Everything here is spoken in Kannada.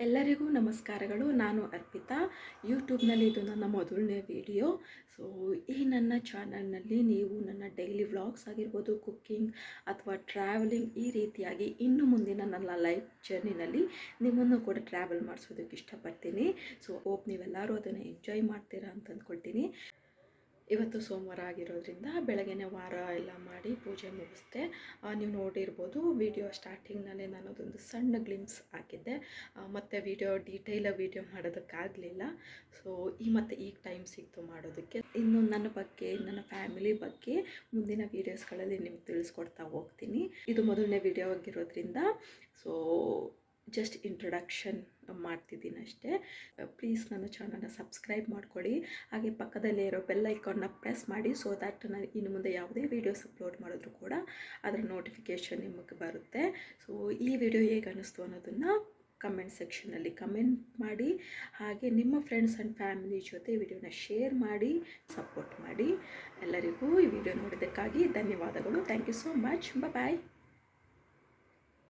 ಎಲ್ಲರಿಗೂ ನಮಸ್ಕಾರಗಳು. ನಾನು ಅರ್ಪಿತಾ. ಯೂಟ್ಯೂಬ್ನಲ್ಲಿ ಇದು ನನ್ನ ಮೊದಲನೇ ವಿಡಿಯೋ ಸೊ ಈ ನನ್ನ ಚಾನಲ್ನಲ್ಲಿ ನೀವು ನನ್ನ ಡೈಲಿ ವ್ಲಾಗ್ಸ್ ಆಗಿರ್ಬೋದು ಕುಕ್ಕಿಂಗ್ ಅಥವಾ ಟ್ರಾವೆಲಿಂಗ್ ಈ ರೀತಿಯಾಗಿ ಇನ್ನು ಮುಂದಿನ ನನ್ನ ಲೈಫ್ ಜರ್ನಿನಲ್ಲಿ ನಿಮ್ಮನ್ನು ಕೂಡ ಟ್ರಾವೆಲ್ ಮಾಡಿಸೋದಕ್ಕೆ ಇಷ್ಟಪಡ್ತೀನಿ. ಸೊ ಹೋಪ್ ನೀವೆಲ್ಲರೂ ಅದನ್ನು ಎಂಜಾಯ್ ಮಾಡ್ತೀರಾ ಅಂತ ಅಂದ್ಕೊಳ್ತೀನಿ ಇವತ್ತು ಸೋಮವಾರ ಆಗಿರೋದ್ರಿಂದ ಬೆಳಗ್ಗೆನೆ ವಾರ ಎಲ್ಲ ಮಾಡಿ ಪೂಜೆ ಮುಗಿಸ್ದೆ ನೀವು ನೋಡಿರ್ಬೋದು ವಿಡಿಯೋ ಸ್ಟಾರ್ಟಿಂಗ್ನಲ್ಲೇ ನಾನು ಅದೊಂದು ಸಣ್ಣ ಗ್ಲಿಮ್ಸ್ ಹಾಕಿದ್ದೆ. ಮತ್ತು ಮತ್ತೆ ವಿಡಿಯೋ ಡೀಟೇಲಾಗಿ ವಿಡಿಯೋ ಮಾಡೋದಕ್ಕಾಗಲಿಲ್ಲ. ಸೊ ಈ ಮತ್ತೆ ಈಗ ಟೈಮ್ ಸಿಕ್ತು ಮಾಡೋದಕ್ಕೆ. ಇನ್ನು ನನ್ನ ಬಗ್ಗೆ, ನನ್ನ ಫ್ಯಾಮಿಲಿ ಬಗ್ಗೆ ಮುಂದಿನ ವೀಡಿಯೋಸ್ಗಳಲ್ಲಿ ನಿಮ್ಗೆ ತಿಳಿಸ್ಕೊಡ್ತಾ ಹೋಗ್ತೀನಿ. ಇದು ಮೊದಲನೇ ವಿಡಿಯೋ ಆಗಿರೋದ್ರಿಂದ ಸೊ ಜಸ್ಟ್ ಇಂಟ್ರಡಕ್ಷನ್ ಮಾಡ್ತಿದ್ದೀನಿ ಅಷ್ಟೇ. ಪ್ಲೀಸ್ ನನ್ನ ಚಾನಲ್ನ ಸಬ್ಸ್ಕ್ರೈಬ್ ಮಾಡ್ಕೊಳ್ಳಿ ಹಾಗೆ ಪಕ್ಕದಲ್ಲೇ ಇರೋ ಬೆಲ್ ಐಕಾನ್ನ ಪ್ರೆಸ್ ಮಾಡಿ ಸೊ ದ್ಯಾಟ್ ನಾನು ಇನ್ನು ಮುಂದೆ ಯಾವುದೇ ವೀಡಿಯೋಸ್ ಅಪ್ಲೋಡ್ ಮಾಡಿದ್ರು ಕೂಡ ಅದರ ನೋಟಿಫಿಕೇಷನ್ ನಿಮಗೆ ಬರುತ್ತೆ. ಸೊ ಈ ವಿಡಿಯೋ ಹೇಗೆ ಅನ್ನಿಸ್ತು ಅನ್ನೋದನ್ನು ಕಮೆಂಟ್ ಸೆಕ್ಷನಲ್ಲಿ ಕಮೆಂಟ್ ಮಾಡಿ. ಹಾಗೆ ನಿಮ್ಮ ಫ್ರೆಂಡ್ಸ್ ಆ್ಯಂಡ್ ಫ್ಯಾಮಿಲಿ ಜೊತೆ ವಿಡಿಯೋನ ಶೇರ್ ಮಾಡಿ ಸಪೋರ್ಟ್ ಮಾಡಿ. ಎಲ್ಲರಿಗೂ ಈ ವಿಡಿಯೋ ನೋಡಿದ್ದಕ್ಕಾಗಿ ಧನ್ಯವಾದಗಳು. Thank you so much bye